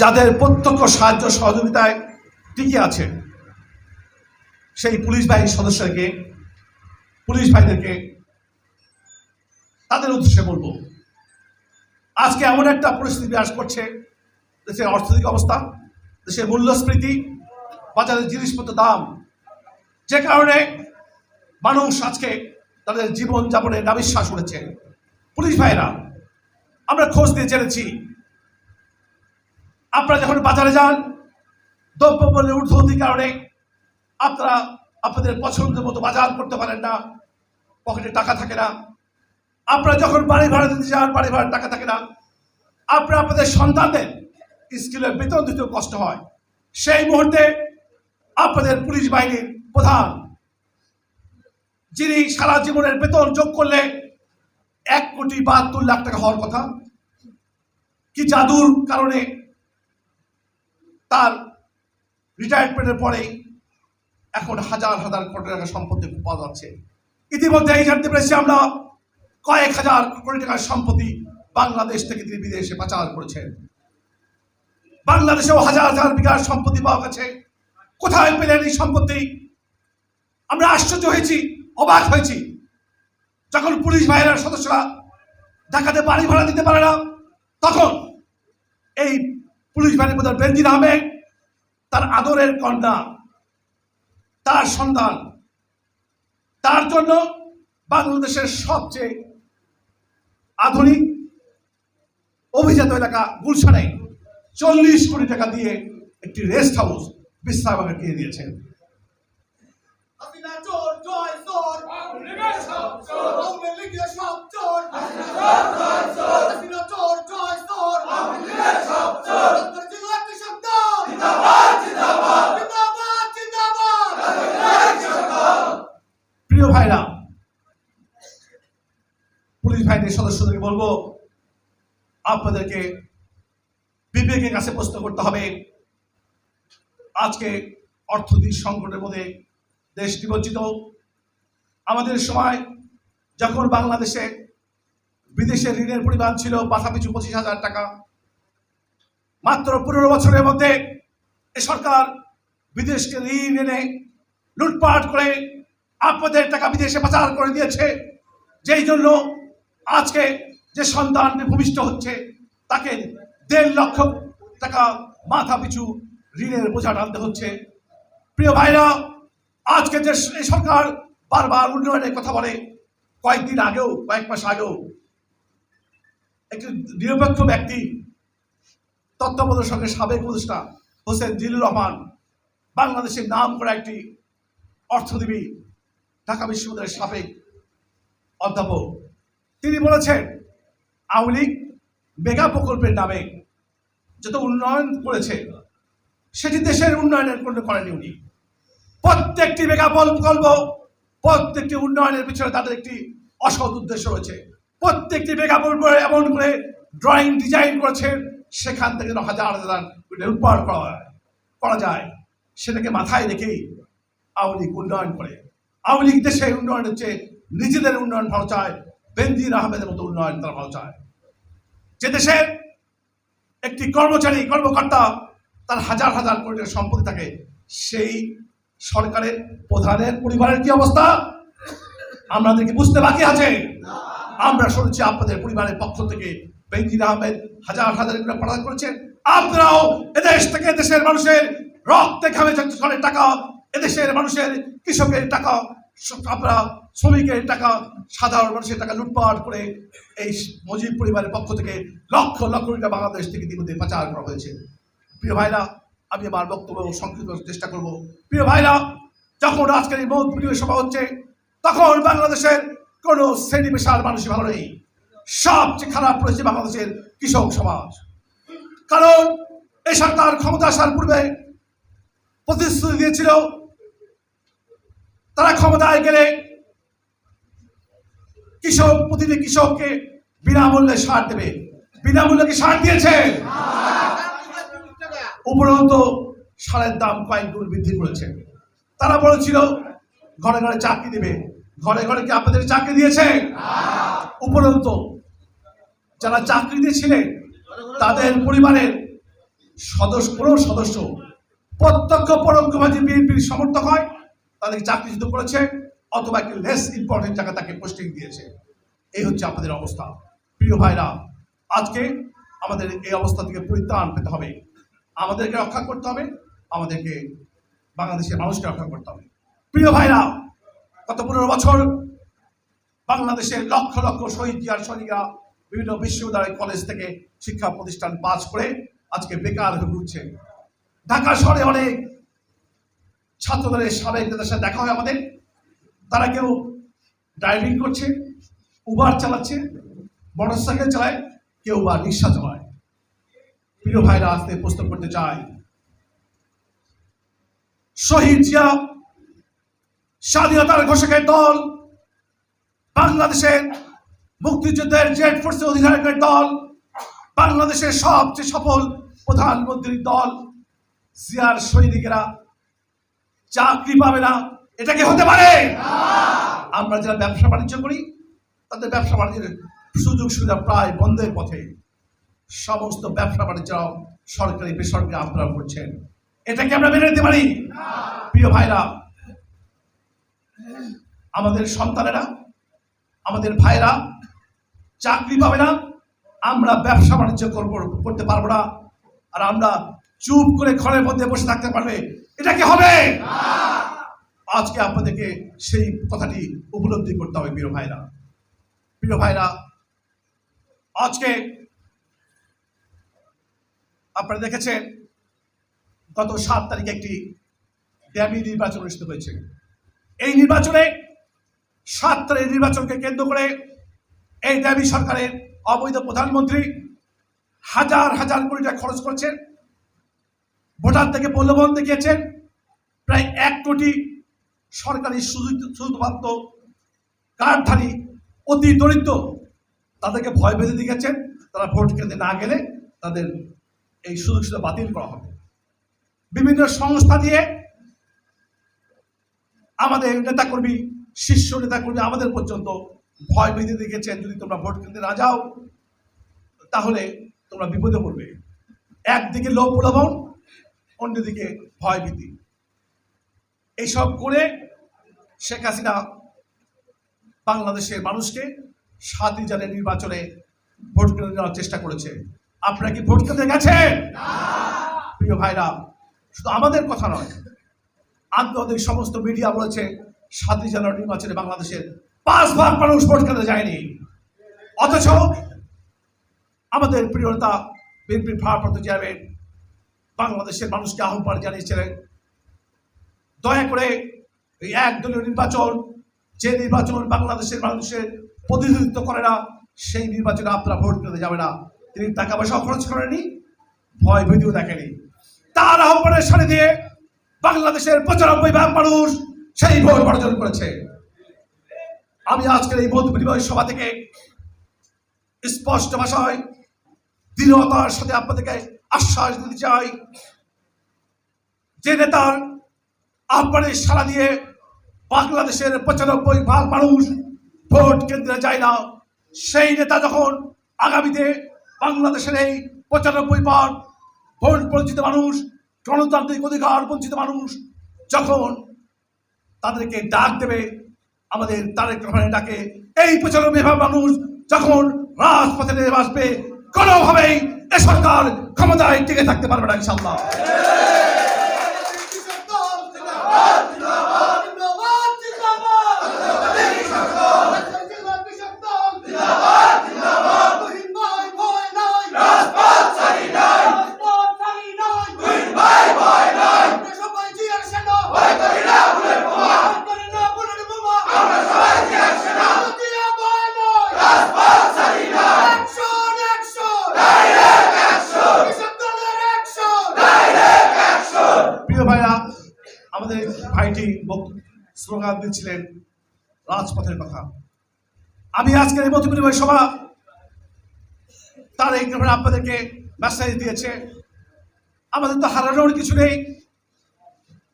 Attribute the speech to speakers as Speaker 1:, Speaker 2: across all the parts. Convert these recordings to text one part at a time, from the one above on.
Speaker 1: যাদের প্রত্যক্ষ সাহায্য সহযোগিতায় টিকে আছে, সেই পুলিশ বাহিনীর সদস্যকে পুলিশ ভাইদেরকে তাদের উদ্দেশ্যে বলব, আজকে এমন একটা পরিস্থিতি বিরাজ করছে, দেশের অর্থনৈতিক অবস্থা, দেশের মূল্যস্ফীতি বাজারের জিনিসপত্র দাম, যে কারণে মানুষ আজকে তাদের জীবনযাপনে নাবিশ্বাস করেছে। পুলিশ ভাইরা আমরা খোঁজ দিয়ে জেনেছি আপনারা যখন বাজারে যান, দ্রব্য দ্রব্যমূল্যের ঊর্ধ্বগতির কারণে আপনারা আপনাদের পছন্দের মতো বাজার করতে পারেন না, পকেটে টাকা থাকে না। আপনারা যখন বাড়ি ভাড়া দিতে যান, বাড়ি ভাড়ার টাকা থাকে না। আপনারা আপনাদের সন্তানদের স্কুলের বেতন দিতেও কষ্ট হয়। সেই মুহূর্তে আপনাদের পুলিশ বাহিনীর প্রধান, যিনি সারা জীবনের বেতন যোগ করলে এক কোটি বাহাত্তর লাখ টাকা হওয়ার কথা, কি জাদুর কারণে তার রিটায়ারমেন্টের পরেই এখন হাজার হাজার কোটি টাকা সম্পত্তি পাওয়া যাচ্ছে। ইতিমধ্যে এই জানতে পেরেছি আমরা কয়েক হাজার কোটি টাকার সম্পত্তি বাংলাদেশ থেকে তিনি বিদেশে পাচার করেছেন। বাংলাদেশেও হাজার হাজার বিঘার সম্পত্তি পাওয়া গেছে। কোথায় পেলেন এই সম্পত্তি? আমরা আশ্চর্য হয়েছি, অবাক হয়েছি। যখন পুলিশ বাহিনীর সদস্যরা ঢাকাতে বাড়ি ভাড়া দিতে পারে না, তখন এই পুলিশ বাহিনীর প্রধান বেনজির আহমেদ তার আদরের কন্যা তার সন্তান। তার জন্য বাংলাদেশের সবচেয়ে আধুনিক অভিজাত এলাকা গুলশানে চল্লিশ কোটি টাকা দিয়ে একটি রেস্ট হাউস বিশ্রামাগার কিনে দিয়েছেন।
Speaker 2: জয়
Speaker 1: প্রিয় ভাইরা পুলিশ বাহিনীর সদস্যদেরকে বলব আপনাদেরকে বিবেকের কাছে প্রশ্ন করতে হবে। আজকে অর্থনৈতিক সংকটের মধ্যে দেশ নিমজ্জিত। আমাদের সময় যখন বাংলাদেশে বিদেশে ঋণের পরিমাণ ছিল মাথাপিছু পঁচিশ হাজার টাকা। মাত্র পনেরো বছরের মধ্যে এ সরকার বিদেশকে ঋণ এনে লুটপাট করে আপনাদের টাকা বিদেশে পাচার করে দিয়েছে। যেই জন্য আজকে যে সন্তান ভূমিষ্ঠ হচ্ছে, তাকে দেড় লক্ষ টাকা মাথা পিছু ঋণের বোঝা টানতে হচ্ছে। প্রিয় ভাইরা, আজকে যে সরকার বারবার উন্নয়নের কথা বলে, কয়েকদিন আগেও, কয়েক মাস আগেও একটি নিরপেক্ষ ব্যক্তি, তত্ত্বাবধায়ক সঙ্গে সাবেক উপদেষ্টা হোসেন জিলুর রহমান, বাংলাদেশের নাম করা একটি অর্থনীতি ঢাকা বিশ্ববিদ্যালয়ের সাবেক অধ্যাপক। তিনি বলেছেন, আওয়ামী লীগ মেগা প্রকল্পের নামে যত উন্নয়ন করেছে, সেটি দেশের উন্নয়নের কোনো করেনি উনি। প্রত্যেকটি মেগা প্রকল্প, প্রত্যেকটি উন্নয়নের পিছনে তাদের একটি অসৎ উদ্দেশ্য রয়েছে। প্রত্যেকটি মেগা প্রকল্প এমন করে ড্রয়িং ডিজাইন করেছেন সেখান থেকে যেন হাজার হাজার লুটপাট করা হয়, করা যায়। সেটাকে মাথায় রেখেই আওয়ামী লীগ উন্নয়ন করে। আওয়ামী লীগ দেশের উন্নয়ন হচ্ছে, নিজেদের উন্নয়ন ভালো চায়, বেনজির আহমেদের মতো উন্নয়ন তারা ভালো চায়। যে দেশের একটি কর্মচারী, কর্মকর্তা তার হাজার হাজার কোটি টাকার সম্পত্তি থাকে, সেই সরকারের, প্রধানের, পরিবারের কি অবস্থা? আমাদেরকে বুঝতে বাকি আছে? আমরা শুনেছি আপনাদের পরিবারের পক্ষ থেকে বেনজির আহমেদ হাজার হাজার প্রদান করেছেন। আপনারাও এদেশ থেকে দেশের মানুষের রক্তে ঘামে করে টাকা। এদেশের মানুষের কৃষকের টাকা আপনারা শ্রমিকের টাকা, সাধারণ মানুষের টাকা লুটপাট করে এই মজিব পরিবারের পক্ষ থেকে লক্ষ লক্ষ টাকা বাংলাদেশ থেকে ইতিমধ্যে পাচার করা হয়েছে। প্রিয় ভাইরা, আমি আমার বক্তব্য সংক্ষিপ্ত চেষ্টা করব। প্রিয় ভাইরা, যখন আজকের এই ভিডিও সভা হচ্ছে, তখন বাংলাদেশের কোনো শ্রেণি পেশার মানুষই ভালো নেই। সবচেয়ে খারাপ রয়েছে বাংলাদেশের কৃষক সমাজ। কারণ এই সরকার ক্ষমতা আসার পূর্বে প্রতিশ্রুতি দিয়েছিল, তারা ক্ষমতায় গেলে কৃষক, প্রতিটি কৃষককে বিনামূল্যে সার দেবে। বিনামূল্যে কি সার দিয়েছে? উপরন্ত সারের দাম কয়েক গুণ বৃদ্ধি করেছে। তারা বলেছিল, ঘরে ঘরে চাকরি দেবে। ঘরে ঘরে কি আপনাদের চাকরি দিয়েছে? উপরন্ত, যারা চাকরি দিয়েছিলেন তাদের পরিবারের সদস্য কোনো সদস্য, প্রত্যক্ষ পরোক্ষভাবে বিএনপির সমর্থক হয় তাদেরকে চাকরিচ্যুত করেছে, অথবা একটি লেস ইম্পর্টেন্ট জায়গা তাকে পোস্টিং দিয়েছে। এই হচ্ছে আপনাদের অবস্থা। প্রিয় ভাইরা, আজকে আমাদের এই অবস্থা থেকে পরিত্রাণ পেতে হবে। আমাদেরকে রক্ষা করতে হবে, আমাদেরকে বাংলাদেশের মানুষকে রক্ষা করতে হবে। প্রিয় ভাইরা গত পনেরো বছর বাংলাদেশের লক্ষ লক্ষ শহীদ জিয়ার সৈনিকরা বিভিন্ন বিশ্ববিদ্যালয়, কলেজ থেকে শিক্ষা প্রতিষ্ঠান পাস করে আজকে বেকার হয়ে ঘুরছে। ঢাকা শহরে অনেক ছাত্রদের সাবেক নেতার সাথে দেখা হয় আমাদের। তারা কেউ ড্রাইভিং করছে, উবার চালাচ্ছে মোটর সাইকেল চালায়, কেউ বা রিক্সা চালায়। প্রিয় ভাইরা আসতে প্রস্তুত করতে চায় শহীদ জিয়া স্বাধীনতার ঘোষকের দল, বাংলাদেশের মুক্তিযুদ্ধের জেট ফোর্সের অধিনায়কের দল, বাংলাদেশের সবচেয়ে সফল প্রধানমন্ত্রীর দল। জিয়ার সৈনিকেরা চাকরি পাবে না, এটা কি হতে পারে? আমরা যারা ব্যবসা বাণিজ্য করি, তাদের ব্যবসা বাণিজ্যের সুযোগ সুবিধা প্রায় বন্ধের পথে। সমস্ত ব্যবসা বাণিজ্য সরকারি, বেসরকারি আপনারা করছেন। এটাকে আমরা মেনে নিতে পারি? প্রিয় ভাইরা আমাদের সন্তানেরা, আমাদের ভাইরা চাকরি পাবে না, আমরা ব্যবসা বাণিজ্য করতে পারব না, আর আমরা চুপ করে ঘরের মধ্যে বসে থাকতে পারবে এটা কি হবে? আজকে আপনাদেরকে সেই কথাটি উপলব্ধি করতে হবে প্রিয় ভাইরা। প্রিয় ভাইরা, আজকে আপনারা দেখেছেন, গত সাত তারিখে একটি ড্যামি নির্বাচন অনুষ্ঠিত হয়েছে। এই নির্বাচনে সাত তারিখ নির্বাচনকে কেন্দ্র করে এই দাবি সরকারের অবৈধ প্রধানমন্ত্রী হাজার হাজার কোটি টাকা খরচ করছেন, ভোটার থেকে প্রলোভন দেখিয়েছেন, প্রায় এক কোটি সরকারি সুযোগ- সুযোগপ্রাপ্ত কার্ডধারী অতি দরিদ্র, তাদেরকে ভয় বেঁধে দিয়েছেন তারা ভোট কেন্দ্রে না গেলে তাদের এই সুযোগ সুবিধা বাতিল করা হবে। বিভিন্ন সংস্থা দিয়ে আমাদের নেতাকর্মী শীর্ষ নেতাকর্মী আমাদের পর্যন্ত ভয় বেঁধে দেখেছেন যদি তোমরা ভোট কেন্দ্রে না যাও তাহলে তোমরা বিপদে পড়বে। একদিকে লোভ প্রলোভন অন্যদিকে ভয় ভীতি। এইসব করে শেখ হাসিনা বাংলাদেশের মানুষকে সাতই জানের নির্বাচনে ভোট কেন্দ্রে নেওয়ার চেষ্টা করেছে। আপনারা কি ভোট কেন্দ্রে গেছেন? প্রিয় ভাইরা শুধু আমাদের কথা নয় আন্তর্জাতিক সমস্ত মিডিয়া বলেছে, সাতই জানুয়ারি নির্বাচনে বাংলাদেশের পাঁচ ভাগ মানুষ ভোট কেন্দ্রে যায়নি। অথচ আমাদের প্রিয় নেতা, বিএনপির ভারপ্রাপ্ত চেয়ারম্যান বাংলাদেশের মানুষকে আহ্বান জানিয়েছিলেন, দয়া করে এই একদলীয় নির্বাচন, যে নির্বাচন বাংলাদেশের মানুষের প্রতিনিধিত্ব করে না, সেই নির্বাচনে আপনারা ভোট কেন্দ্রে যাবে না। তিনি টাকা পয়সা খরচ করেনি ভয় ভীতিও দেখেনি তার আহ্বানের সাথে দিয়ে বাংলাদেশের পঁচানব্বই ভাগ মানুষ সেই ভোট অর্জন করেছে। আমি আজকের এই মত বিনিময় সভা থেকে স্পষ্ট ভাষায়, দৃঢ়তার সাথে আপনাদেরকে আশ্বাস দিতে চাই যে নেতার আহ্বানে সাড়া দিয়ে বাংলাদেশের পঁচানব্বই ভাগ মানুষ ভোট কেন্দ্রে যায় না, সেই নেতা যখন আগামীতে বাংলাদেশের এই পঁচানব্বই ভাগ ভোট পরিচিত মানুষ গণতান্ত্রিক অধিকার বঞ্চিত মানুষ যখন তাদেরকে ডাক দেবে, আমাদের তারেক রহমানের ডাকে, এই পঁচানব্বই বিভাগ মানুষ যখন রাজপথে নেমে আসবে, কোনোভাবেই এ সরকার ক্ষমতায় টিকে থাকতে পারবে না ইনশাল্লাহ
Speaker 2: কৃষক দল জিন্দাবাদ জিন্দাবাদ জিন্দাবাদ জিন্দাবাদ জিন্দাবাদ কৃষক দল জিন্দাবাদ জিন্দাবাদ তুহিন ভাই ভয় নাই রাজপথ ছাড়ি নাই রাজপথ ছাড়ি নাই তুহিন ভাই ভয় নাই আমরা সবাই জিয়ার সেনা ভয় করি না বুলেট বোমা ভয় করি না বুলেট বোমা আমরা সবাই জিয়ার সেনা জিয়া ভয় নাই রাজপথ ছাড়ি নাই অ্যাকশন অ্যাকশন ডাইরেক্ট অ্যাকশন কৃষক দলের অ্যাকশন ডাইরেক্ট অ্যাকশন
Speaker 1: প্রিয় ভাইরা আমাদের ভাইটি বক- স্লোগান দিচ্ছিলেন রাজপথের কথা আমি বিনিময় সভা। তার এই কারণে আপনাদেরকে মেসেজ দিয়েছে। আমাদের তো হারানোর কিছু নেই।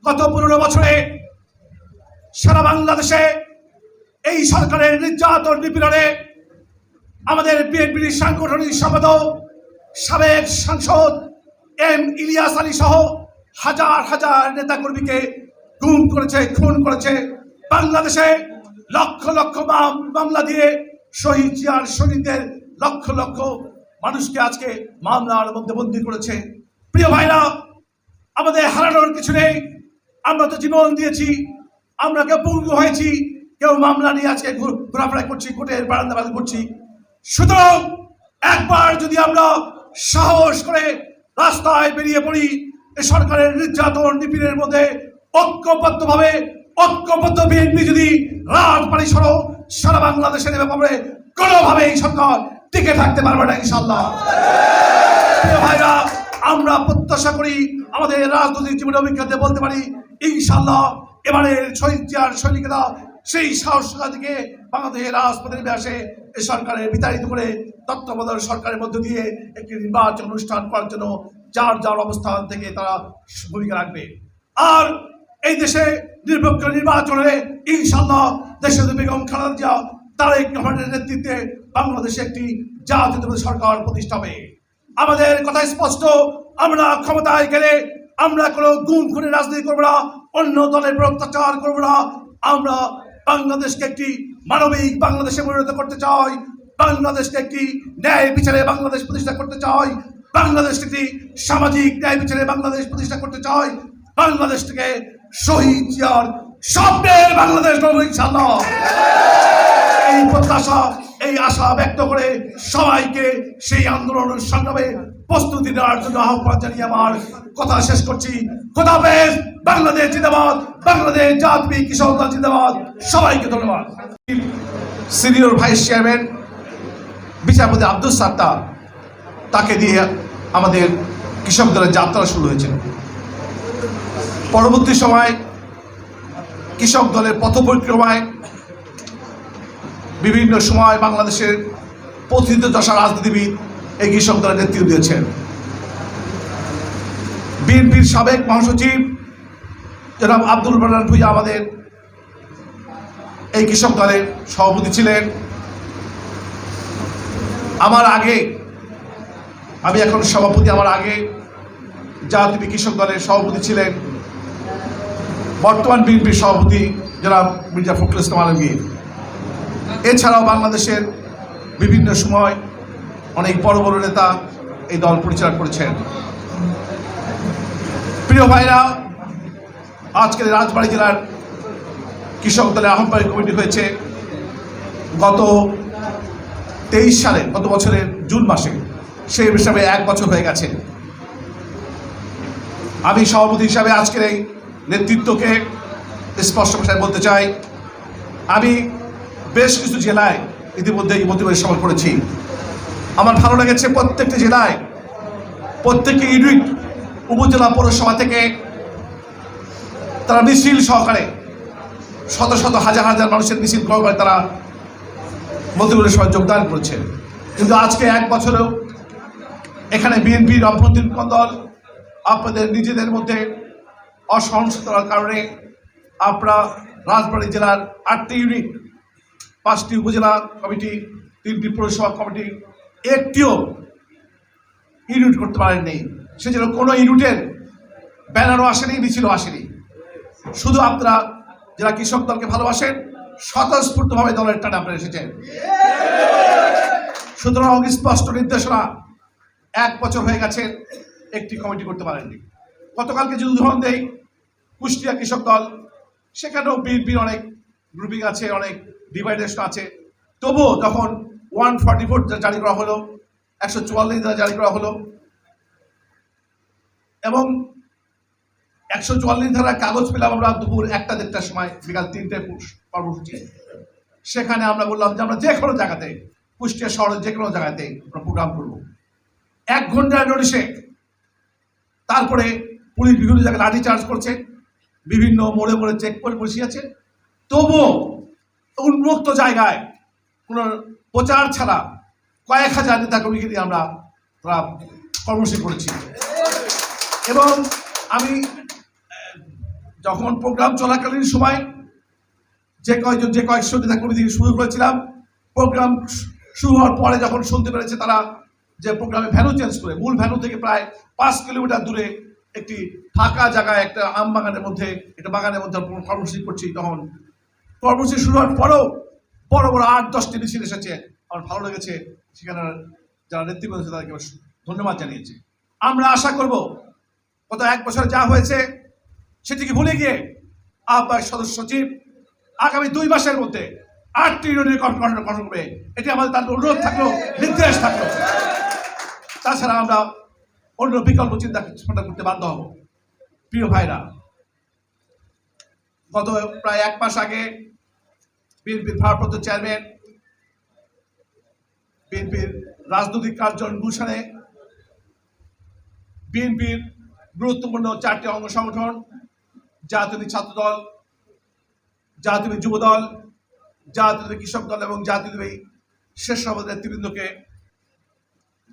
Speaker 1: গত পনেরো বছরে সারা বাংলাদেশে এই সরকারের নির্যাতন নিপীড়নে আমাদের বিএনপির সাংগঠনিক সম্পাদক, সাবেক সাংসদ এম ইলিয়াস আলী সহ হাজার হাজার নেতাকর্মীকে গুম করেছে, খুন করেছে। বাংলাদেশে লক্ষ লক্ষ মামলা দিয়ে শহীদ জিয়ার শহীদদের লক্ষ লক্ষ মানুষকে আজকে মামলার মধ্যে বন্দী করেছে। প্রিয় ভাইরা, আমাদের হারানোর কিছু নেই। আমরা তো জীবন দিয়েছি, আমরা কেউ পঙ্গু হয়েছি, কেউ মামলা নিয়ে আজকে ঘুর- ঘোরাফেরা করছি, কোর্টের বারান্দাবাদ করছি। সুতরাং একবার যদি আমরা সাহস করে রাস্তায় বেরিয়ে পড়ি, এ সরকারের নির্যাতন নিপীড়ের মধ্যে ঐক্যবদ্ধভাবে, ঐক্যবদ্ধ বিএনপি যদি রাজবাড়ি সহ সারা বাংলাদেশে নেমে পড়ে কোনোভাবে এই সরকার টিকে থাকতে পারবে না ইনশাল্লাহ ভাইরা, আমরা প্রত্যাশা করি আমাদের রাজনৈতিক জীবনের অভিজ্ঞতা বলতে পারি ইনশাল্লাহ এবারে শহীদ জিয়ার সৈনিকেরা সেই সাহসতা থেকে বাংলাদেশের রাজপথে নেমে আসে সরকারের বিতাড়িত করে তত্ত্বাবধায়ক সরকারের মধ্য দিয়ে একটি নির্বাচন অনুষ্ঠান করার জন্য যার যার অবস্থান থেকে তারা ভূমিকা রাখবে। আর এই দেশে নিরপেক্ষ নির্বাচনে ইনশাল্লাহ দেশের বেগম খালেদা জিয়া, তারেক রহমানের নেতৃত্বে বাংলাদেশে একটি জাতীয় সরকার প্রতিষ্ঠা হবে। আমাদের কথা স্পষ্ট, আমরা ক্ষমতায় গেলে আমরা কোনো গুম খুনে রাজনীতি করব না, অন্য দলের প্রত্যাচার করব না। আমরা বাংলাদেশকে একটি মানবিক বাংলাদেশে পরিণত করতে চাই, বাংলাদেশকে একটি ন্যায় বিচারে বাংলাদেশ প্রতিষ্ঠা করতে চাই, বাংলাদেশকে একটি সামাজিক ন্যায় বিচারে বাংলাদেশ প্রতিষ্ঠা করতে চাই বাংলাদেশ থেকে শহীদ জিয়ার স্বপ্নের বাংলাদেশ ইনশাল্লাহ এই প্রত্যাশা, এই আশা ব্যক্ত করে সবাইকে সেই আন্দোলনের সংগ্রামে প্রস্তুতি নেওয়ার জন্য আহ্বান জানিয়ে আমার কথা শেষ করছি। বাংলাদেশ জিন্দাবাদ, বাংলাদেশ জাতি কৃষক দল জিন্দাবাদ। সবাইকে ধন্যবাদ। সিনিয়র ভাইস চেয়ারম্যান, বিচারপতি আব্দুল সাত্তার, তাকে দিয়ে আমাদের কৃষক দলের যাত্রা শুরু হয়েছিল। পরবর্তী সময় কৃষক দলের পথ পরিক্রমায় বিভিন্ন সময় বাংলাদেশের প্রথিত দশা রাজনীতিবিদ এই কৃষক দলের নেতৃত্ব দিয়েছেন। বিএনপির সাবেক মহাসচিব জনাব আব্দুল বানান ভুইয়া আমাদের এই কৃষক দলের সভাপতি ছিলেন। আমার আগে, আমি এখন সভাপতি, আমার আগে যা জাতীয় কৃষক দলের সভাপতি ছিলেন বর্তমান বিএনপির সভাপতি জনাব মির্জা ফখরুল ইসলাম আলমগীর। এছাড়াও বাংলাদেশের বিভিন্ন সময় অনেক বড় বড় নেতা এই দল পরিচালনা করেছেন। প্রিয় ভাইরা, আজকের রাজবাড়ি জেলার কৃষক দলের আহ্বায়ক কমিটি হয়েছে। গত তেইশ সালে, গত বছরের জুন মাসে সেই হিসাবে এক বছর হয়ে গেছে। আমি সভাপতি হিসাবে আজকের এই নেতৃত্বকে স্পষ্ট ভাষায় বলতে চাই, আমি বেশ কিছু জেলায় ইতিমধ্যে মতিবাদী সফর করেছি। আমার ভালো লেগেছে প্রত্যেকটি জেলায়, প্রত্যেকটি ইউনিট উপজেলা পৌরসভা থেকে তারা মিছিল সহকারে শত শত হাজার হাজার মানুষের মিছিল গ্রহণ করে তারা মতিবাদী সভায় যোগদান করেছে। কিন্তু আজকে এক বছরেও এখানে বিএনপির অভ্যন্তরীণ দল আপনাদের নিজেদের মধ্যে অসহনশীলতার কারণে আপনারা রাজবাড়ী জেলার আটটি ইউনিট, পাঁচটি উপজেলা কমিটি, তিনটি পৌরসভা কমিটি একটিও ইউনিট করতে পারেননি। সেজন্য কোনো ইউনিটের ব্যানারও আসেনি, মিছিলও আসেনি। শুধু আপনারা যারা কৃষক দলকে ভালোবাসেন, স্বতঃস্ফূর্তভাবে দলের টানে আপনারা এসেছেন। সুতরাং স্পষ্ট নির্দেশনা, এক বছর হয়ে গেছে একটি কমিটি করতে পারেননি। গতকালকে যদি উদাহরণ দেই কুষ্টিয়া কৃষক দল, সেখানেও বিএনপির অনেক গ্রুপিং আছে, অনেক ডিভাইডেশন আছে। তবুও যখন ওয়ান ফর্টি ফোর জারি করা হলো, একশো চুয়াল্লিশ ধারা জারি করা হলো, এবং একশো চুয়াল্লিশ ধারা কাগজ পেলাম আমরা দুপুর একটা দেড়টার সময়, বিকাল তিনটে কর্মসূচি। সেখানে আমরা বললাম যে আমরা যে কোনো জায়গাতে, কুষ্টিয়া শহরের যে কোনো জায়গাতে আমরা প্রোগ্রাম করব। এক ঘণ্টার নোটিশে তারপরে পুলিশ বিভিন্ন জায়গায় লাঠি চার্জ করছে। বিভিন্ন মোড়ে মোড়ে চেক করে বসিয়েছে তবুও উন্মুক্ত জায়গায় কোনো প্রচার ছাড়া কয়েক হাজার নেতা কর্মীকে নিয়ে আমরা তারা কর্মসূচি করেছি। এবং আমি, যখন প্রোগ্রাম চলাকালীন সময় যে কয়েকজন, যে কয়েকশো নেতা কর্মী থেকে শুরু করেছিলাম প্রোগ্রাম শুরু হওয়ার পরে যখন শুনতে পেরেছে তারা যে প্রোগ্রামে ভ্যানু চেঞ্জ করে, মূল ভ্যানু থেকে প্রায় পাঁচ কিলোমিটার দূরে একটি ফাঁকা জায়গায় একটা আম বাগানের মধ্যে, একটা বাগানের মধ্যে কর্মসূচি করছি তখন। কর্মসূচি শুরু হওয়ার পরেও বড় বড় আট, দশটি মিছিল এসেছে। আমার ভালো লেগেছে। সেখানে যারা নেতৃত্ব আছে তাদেরকে ধন্যবাদ জানিয়েছি। আমরা আশা করব গত এক বছর যা হয়েছে সেটিকে ভুলে গিয়ে আহ্বায়ক সদস্য সচিব আগামী দুই মাসের মধ্যে আটটি ইউনিয়নের গঠন করবে। এটি আমাদের তার অনুরোধ থাকল, নির্দেশ থাকল। তাছাড়া আমরা অন্য বিকল্প চিন্তা চিন্তা করতে বাধ্য হব। প্রিয় ভাইরা, গত প্রায় এক মাস আগে বিএনপির ভারপ্রাপ্ত চেয়ারম্যান, বিএনপির রাজনৈতিক কার্যালয় গুলশানে বিএনপির গুরুত্বপূর্ণ চারটি অঙ্গ সংগঠন, জাতীয় ছাত্রদল, জাতীয় যুবদল, জাতীয় কৃষক দল এবং জাতীয় শেষ সভাপতি নেতৃবৃন্দকে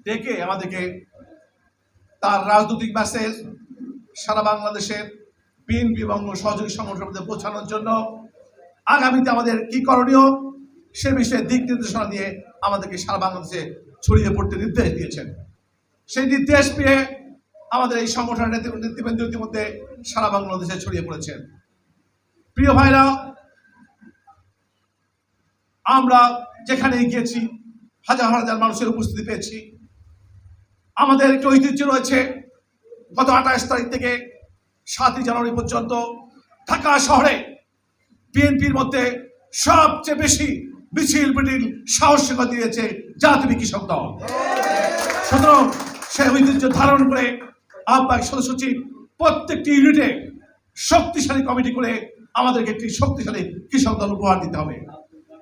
Speaker 1: ডেকে আমাদেরকে তার রাজনৈতিক মেসেজ সারা বাংলাদেশের বিএনপি এবং সহযোগী সংগঠনের মধ্যে পৌঁছানোর জন্য আগামীতে আমাদের কি করণীয় সে বিষয়ে দিক নির্দেশনা দিয়ে আমাদেরকে সারা বাংলাদেশে ছড়িয়ে পড়তে নির্দেশ দিয়েছেন। সেই নির্দেশ পেয়ে আমাদের এই সংগঠনের নেতৃ- নেতৃবৃন্দ ইতিমধ্যে সারা বাংলাদেশে ছড়িয়ে পড়েছেন। প্রিয় ভাইরা, আমরা যেখানে গিয়েছি হাজার হাজার মানুষের উপস্থিতি পেয়েছি। আমাদের একটি ঐতিহ্য রয়েছে। গত আঠাশ তারিখ থেকে সাতই জানুয়ারি পর্যন্ত ঢাকা শহরে বিএনপির মধ্যে সবচেয়ে বেশি মিছিল, মিটিং সাহসিকতা দিয়েছে জাতীয় কৃষক দল। সুতরাং সেই ঐতিহ্য ধারণ করে আহ্বায়ক সদস্য সচিব প্রত্যেকটি ইউনিটে শক্তিশালী কমিটি করে আমাদেরকে একটি শক্তিশালী কৃষক দল উপহার দিতে হবে।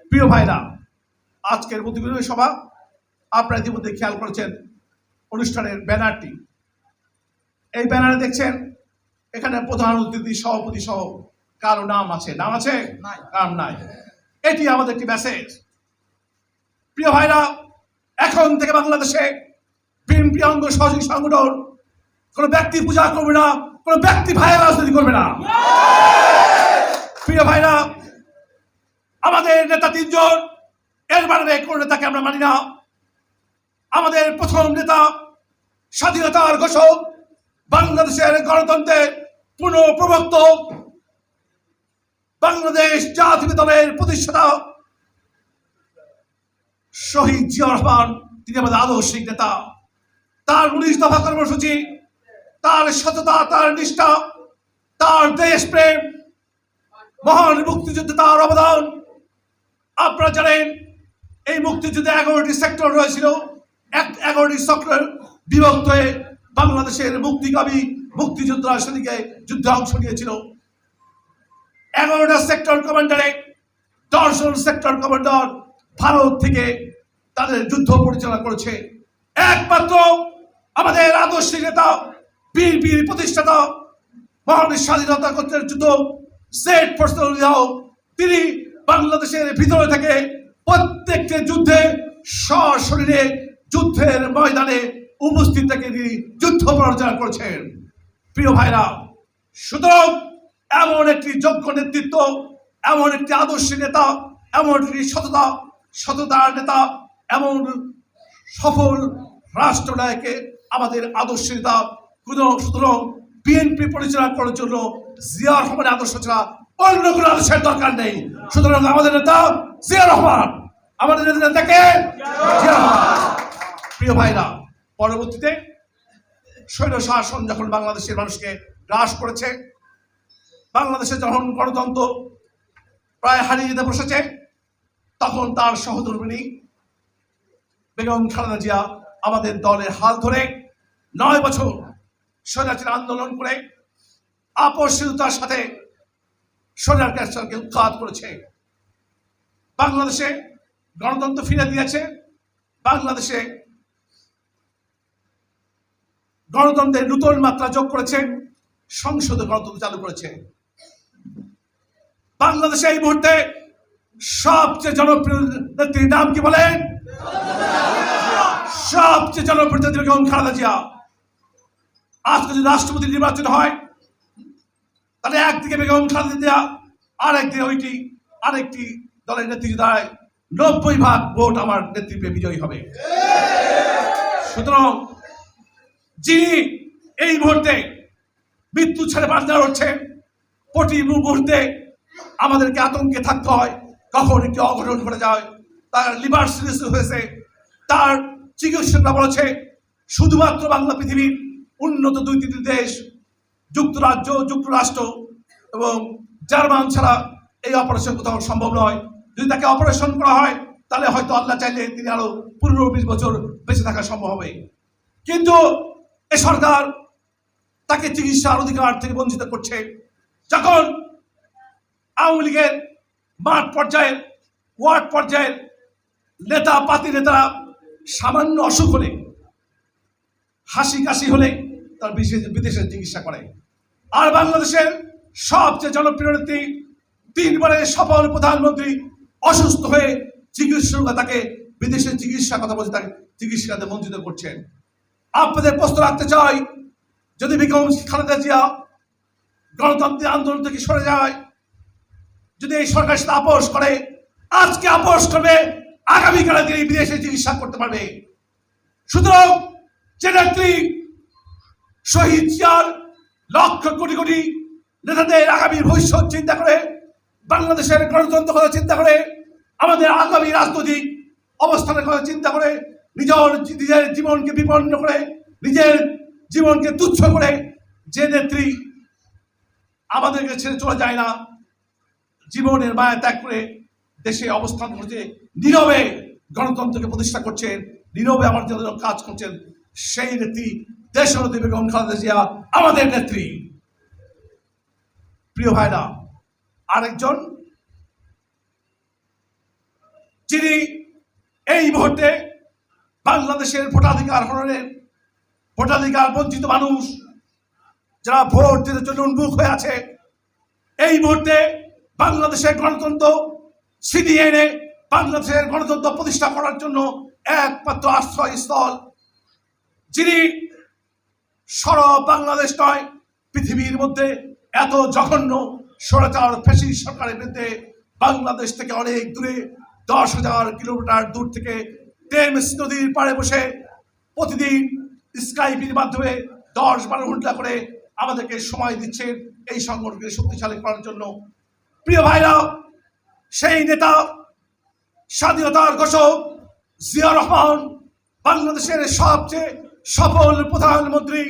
Speaker 1: প্রিয় ভাইরা, আজকের প্রতিবেদন সভা আপনারা ইতিমধ্যে খেয়াল করেছেন। অনুষ্ঠানের ব্যানারটি এই ব্যানারে দেখছেন এখানে প্রধান অতিথি সভাপতি সহ কারও নাম আছে। নাম আছে? নাম নাই। এটি আমাদের একটি মেসেজ প্রিয় ভাইরা এখন থেকে বাংলাদেশে বিএনপি অঙ্গ সহযোগী সংগঠন কোন ব্যক্তি পূজা করবে না কোন ব্যক্তি ভাইয়ের রাজনীতি করবে না। প্রিয় ভাইরা আমাদের নেতা তিনজন এর বাইরে কোন নেতাকে আমরা মানি না। আমাদের প্রথম নেতা স্বাধীনতার ঘোষক, বাংলাদেশের গণতন্ত্রের পুনঃ প্রবর্তক বাংলাদেশ জাতীয় দলের প্রতিষ্ঠাতা শহীদ জিয়া রহমান, তিনি আমাদের আদর্শিক নেতা। তার উনিশ দফা কর্মসূচি, তার সততা তার নিষ্ঠা, তার দেশপ্রেম, মহান মুক্তিযুদ্ধে তার অবদান। আপনারা জানেন, এই মুক্তিযুদ্ধে এগারোটি সেক্টর রয়েছিল। এক এগারোটি সেক্টর বিভক্ত হয়ে বাংলাদেশের মুক্তিকামী মুক্তিযোদ্ধারা সেদিকে যুদ্ধে অংশ নিয়েছিল। এগারোটা সেক্টর কমান্ডারে দশজন সেক্টর কমান্ডার ভারত থেকে তাদের যুদ্ধ পরিচালনা করেছে। একমাত্র আমাদের আদর্শিক নেতা, বিএনপির প্রতিষ্ঠাতা, মহান স্বাধীনতা করতে যুদ্ধ, সেট ফোর্সিয়াও তিনি বাংলাদেশের ভিতরে থেকে প্রত্যেকটি যুদ্ধে সশরীরে যুদ্ধের ময়দানে উপস্থিত থেকে তিনি যুদ্ধ পরিচালনা করেছেন। প্রিয় ভাইরা, সুতরাং এমন একটি যোগ্য নেতৃত্ব, এমন একটি আদর্শ নেতা, এমন একটি সততা, সততার নেতা, এমন সফল রাষ্ট্রনায়কে আমাদের আদর্শ নেতা, কোনো সুতরাং বিএনপি পরিচালনা করার জন্য জিয়া রহমানের আদর্শ ছাড়া অন্য কোনো আদর্শের দরকার নেই। সুতরাং আমাদের নেতা জিয়া রহমান, আমাদের নেতাকে জিয়া রহমান। প্রিয় ভাইরা, পরবর্তীতে স্বৈর শাসন যখন বাংলাদেশের মানুষকে গ্রাস করেছে, বাংলাদেশে যখন গণতন্ত্র প্রায় হারিয়ে যেতে বসেছে, তখন তার সহধর্মিনী বেগম খালেদা জিয়া আমাদের দলের হাল ধরে নয় বছর স্বৈরাচার আন্দোলন করে আপসীলতার সাথে স্বৈরাচার ক্যান্সারকে উৎখাত করেছে। বাংলাদেশে গণতন্ত্র ফিরে দিয়েছে, বাংলাদেশে গণতন্ত্রের নূতন মাত্রা যোগ করেছে সংসদে গণতন্ত্র চালু করেছে বাংলাদেশে এই মুহূর্তে সবচেয়ে জনপ্রিয় নেত্রীর নাম কি বলেন? সবচেয়ে জনপ্রিয় নেত্রী বেগম খালেদা জিয়া। আজকে যদি রাষ্ট্রপতি নির্বাচন হয়, তাহলে একদিকে বেগম খালেদা জিয়া আর একদিকে ওইটি, আরেকটি দলের নেত্রী দাঁড়ায়। নব্বই ভাগ ভোট আমার নেতৃত্বে বিজয়ী হবে। সুতরাং যিনি এই মুহূর্তে মৃত্যু ছেড়ে বাঁচতে হচ্ছে, প্রতি মুহূর্তে আমাদেরকে আতঙ্কে থাকতে হয়, কখন একটি অঘটন ঘটে যায়, তার লিভার সিরিজ হয়েছে, তার চিকিৎসকরা বলেছে, শুধুমাত্র বাংলা পৃথিবীর উন্নত দুই তিনটি দেশ, যুক্তরাজ্য, যুক্তরাষ্ট্র এবং জার্মান ছাড়া এই অপারেশন কোথাও সম্ভব নয়। যদি তাকে অপারেশন করা হয়, তাহলে হয়তো আল্লাহ চাইলে তিনি আরও পনেরো বিশ বছর বেঁচে থাকা সম্ভব হবে। কিন্তু এ সরকার তাকে চিকিৎসার অধিকার থেকে বঞ্চিত করছে। যখন আওয়ামী লীগের মাঠ পর্যায়ের, ওয়ার্ড পর্যায়ের নেতা, পাতি নেতারা সামান্য অসুখ হলে হাসি কাশি হলে তার বিদেশে চিকিৎসা করে। আর বাংলাদেশের সবচেয়ে জনপ্রিয় নেত্রী, তিনবারের সফল প্রধানমন্ত্রী অসুস্থ হয়ে চিকিৎসক তাকে বিদেশে চিকিৎসা কথা বলছে, তাকে চিকিৎসাতে বঞ্চিত করছেন আপনাদের প্রশ্ন রাখতে চাই, যদি বেগম খালেদা জিয়া গণতান্ত্রিক আন্দোলন থেকে সরে যায়, যদি এই সরকার সাথে আপোষ করে, আজকে আপোষ করবে আগামীকালে তিনি বিদেশে চিকিৎসা করতে পারবে। সুতরাং যে নেত্রী শহীদ জিয়ার লক্ষ কোটি কোটি নেতাদের আগামী ভবিষ্যৎ চিন্তা করে, বাংলাদেশের গণতন্ত্র কথা চিন্তা করে, আমাদের আগামী রাজনৈতিক অবস্থানের কথা চিন্তা করে নিজের নিজের জীবনকে বিপন্ন করে, নিজের জীবনকে তুচ্ছ করে যে নেত্রী আমাদেরকে ছেড়ে চলে যায় না, জীবনের মায়া ত্যাগ করে দেশে অবস্থান করছে, নীরবে গণতন্ত্রকে প্রতিষ্ঠা করছেন নীরবে আমার জন্য কাজ করছেন সেই নেত্রী দেশনেত্রী বেগম খালেদা জিয়া, আমাদের নেত্রী। প্রিয় ভাইরা, আরেকজন যিনি এই মুহূর্তে বাংলাদেশের ভোটাধিকার হরণের ভোটাধিকার বঞ্চিত মানুষ যারা ভোট দিতে জন্য উন্মুখ হয়ে আছে, এই মুহূর্তে বাংলাদেশের গণতন্ত্র এনে বাংলাদেশের গণতন্ত্র প্রতিষ্ঠা করার জন্য একমাত্র আশ্রয়স্থল যিনি সর বাংলাদেশ নয়, পৃথিবীর মধ্যে এত জঘন্য সরকার ফেসি সরকারের বিরুদ্ধে বাংলাদেশ থেকে অনেক দূরে দশ হাজার কিলোমিটার দূর থেকে টেমস নদীর পাড়ে বসে প্রতিদিন স্কাইপির মাধ্যমে দশ বারো ঘণ্টা করে আমাদেরকে সময় দিচ্ছেন এই সংগঠনকে শক্তিশালী করার জন্য। প্রিয় ভাইরা, সেই নেতা, স্বাধীনতার ঘোষক জিয়া রহমান বাংলাদেশের সবচেয়ে সফল প্রধানমন্ত্রী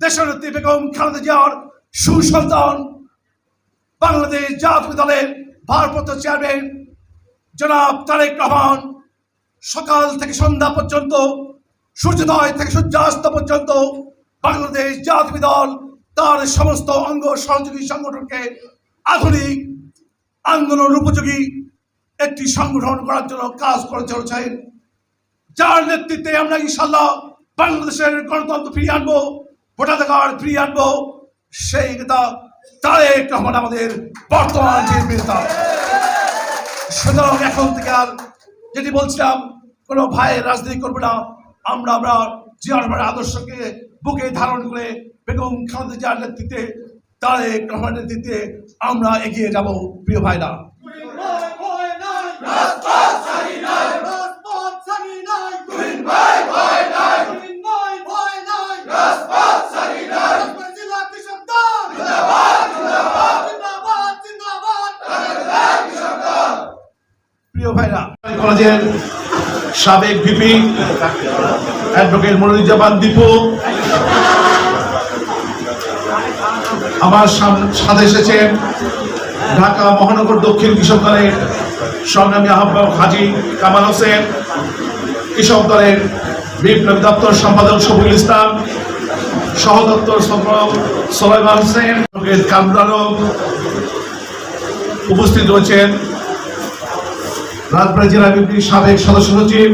Speaker 1: দেশনেত্রী বেগম খালেদা জিয়ার সুসন্তান বাংলাদেশ জাতীয় দলের ভারপ্রাপ্ত চেয়ারম্যান জনাব তারেক রহমান সকাল থেকে সন্ধ্যা পর্যন্ত, সূর্যোদয় থেকে সূর্যাস্ত পর্যন্ত বাংলাদেশ জাতীয় দল তার সমস্ত অঙ্গ সহযোগী সংগঠনকে আধুনিক, আন্দোলন উপযোগী একটি সংগঠন করার জন্য কাজ করে চলেছেন। যার নেতৃত্বে আমরা ইনশাল্লাহ বাংলাদেশের গণতন্ত্র ফিরিয়ে আনব, ভোটাধিকার ফিরিয়ে আনব। সেই নেতা তারেক রহমান আমাদের বর্তমান যে নেতা। সুতরাং এখন থেকে আর যেটি বলছিলাম, কোনো ভাইয়ের রাজনীতি করবে না, আমরা আমরা জিয়ার আদর্শকে বুকে ধারণ করে বেগম খালেদা জিয়ার নেতৃত্বে, তারেক রহমানের নেতৃত্বে আমরা এগিয়ে যাব, প্রিয় ভাইরা
Speaker 2: ভয় ভয় নাই রাজপথ ছাড়ি নাই রাজপথ ছাড়ি নাই তুই ভয় ভয় নাই তুই ভয় ভয় নাই রাজপথ ছাড়ি নাই রাজপথ জেলা কৃষক দল জিন্দাবাদ জিন্দাবাদ জিন্দাবাদ জিন্দাবাদ
Speaker 1: প্রিয় ভাইরা
Speaker 3: কলেজের সাবেক ভিপি অ্যাডভোকেট মনিরুজ্জামান দীপু। আমার সাথে এসেছেন ঢাকা মহানগর দক্ষিণ কৃষক দলের সংগ্রামী আহ্বায়ক হাজি কামাল হোসেন, কৃষক দলের বিপ্লবী দপ্তর সম্পাদক শফিকুল ইসলাম সহদপ্তর সোলাইমান হোসেন কামরুল উপস্থিত রয়েছেন। রাজবাড়ী জেলা বিএনপির সাবেক সদস্য সচিব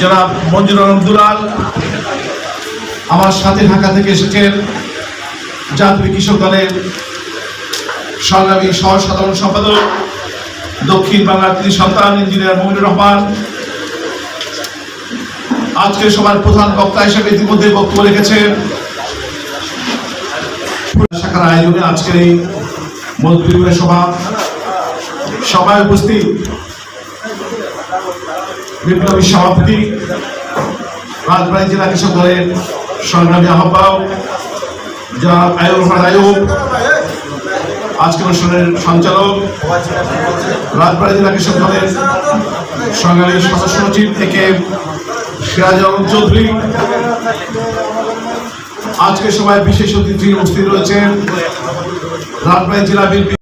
Speaker 3: যারা মঞ্জুর আলম দুলাল, আমার সাথে ঢাকা থেকে এসেছেন জাতীয় কৃষক দলের সংগ্রামী সহ সাধারণ সম্পাদক, দক্ষিণ বাংলার তিনি সন্তান ইঞ্জিনিয়ার মমিনুর রহমান। আজকে সবার প্রধান বক্তা হিসেবে ইতিমধ্যে বক্তব্য রেখেছেন। শাখার আয়োজনে আজকের এই মন্ত্রী সভা। সভায় উপস্থিত বিপ্লবী সভাপতি, রাজবাড়ী জেলা কৃষক দলের সংগ্রামী আহ্বায়ক যা আয়ুব রহমান আয়ুব আজকের অনুষ্ঠানের সঞ্চালক, রাজবাড়ী জেলা কৃষক দলের সংগ্রামী সদস্য সচিব থেকে সিরাজ চৌধুরী। আজকে সবাই বিশেষ অতিথি উপস্থিত রয়েছেন রাজবাড়ী জেলা বিএনপি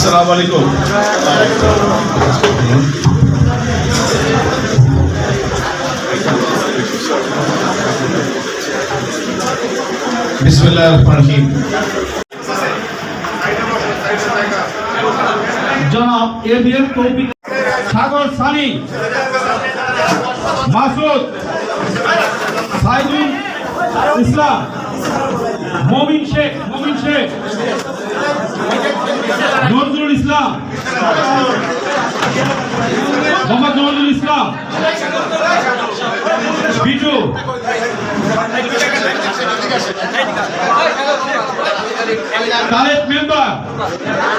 Speaker 3: আসসালামু আলাইকুম। বিসমিল্লাহ রহিম।
Speaker 4: জনাব এবিএম তৌফিক সাগর সানি, মাসুদ ইসলাম, মমিন শেখ মমিন শেখ। নজরুল ইসলাম। মোহাম্মদ নজরুল ইসলাম। বিজু তালেব মেম্বার।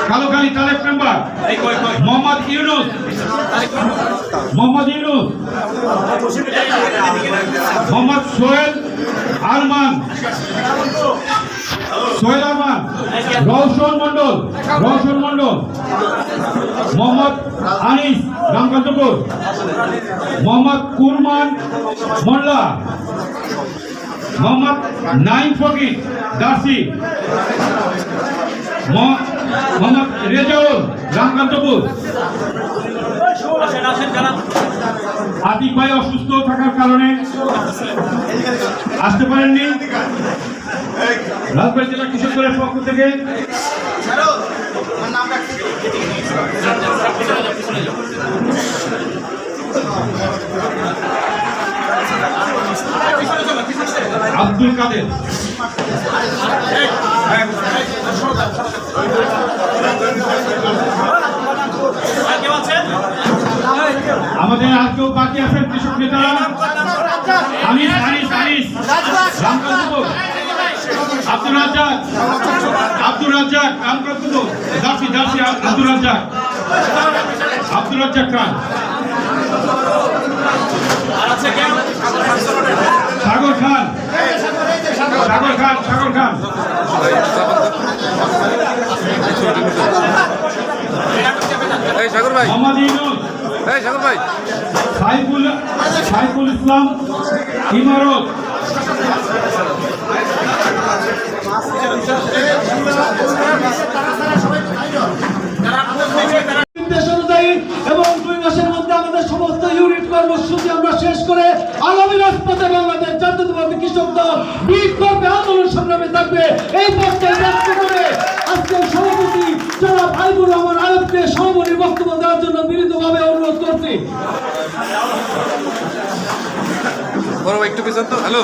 Speaker 4: কালোকালী তালেব মেম্বার। মোহাম্মদ ইউনুস। মোহাম্মদ ইউনুস। মোহাম্মদ সোহেল আরমান। সোহেল আরমান। রওশন মন্ডল রওশন মন্ডল মোহাম্মদ আনিস রামকান্তপুর মোহাম্মদ কুরমান মোল্লা। মোহাম্মদ নাইম ফকির দাসি মোহাম্মদ রেজাউল রামকান্তপুর আতিক ভাই অসুস্থ থাকার কারণে আসতে পারেননি। রাজবাড়ী জেলা কৃষক দলের পক্ষ থেকে আব্দুল কাদের। আমাদের আর কেউ বাকি আছেন কৃষক নেতা আনিস আনিস আনিস আব্দুল রাজ্জাক। আব্দুল রাজ্জাক রামকান্তপুর দাসি দাসি আব্দুল রাজ্জাক। আব্দুল রাজ্জাক খান সাগর খান। সাগর খান সাগর খান।
Speaker 5: এই সাগর ভাই।
Speaker 4: মোহাম্মদ ইউনুস।
Speaker 5: এই সাগর ভাই।
Speaker 4: সাইফুল সাইফুল ইসলাম ইমারত।
Speaker 2: নির্দেশ অনুযায়ী এবং দুই মাসের মধ্যে আমাদের সমস্ত ইউনিট কর্মসূচি আমরা শেষ করে আগামী রাজপথে বাংলাদেশ জাতীয়তাবাদী কৃষক দল বিট আন্দোলন সংগ্রামে থাকবে। এই পর্যায়ে ব্যক্ত করে আজকের সভাপতি যারা ভাইবুর রহমান আয়বকে সভাপতির বক্তব্য দেওয়ার জন্য বিনীতভাবে অনুরোধ করছি।
Speaker 5: বড় একটু পিছন তো। হ্যালো।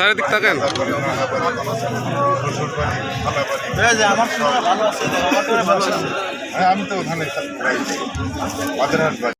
Speaker 5: চারিদিক থাকেন
Speaker 6: আমি তো ওখানে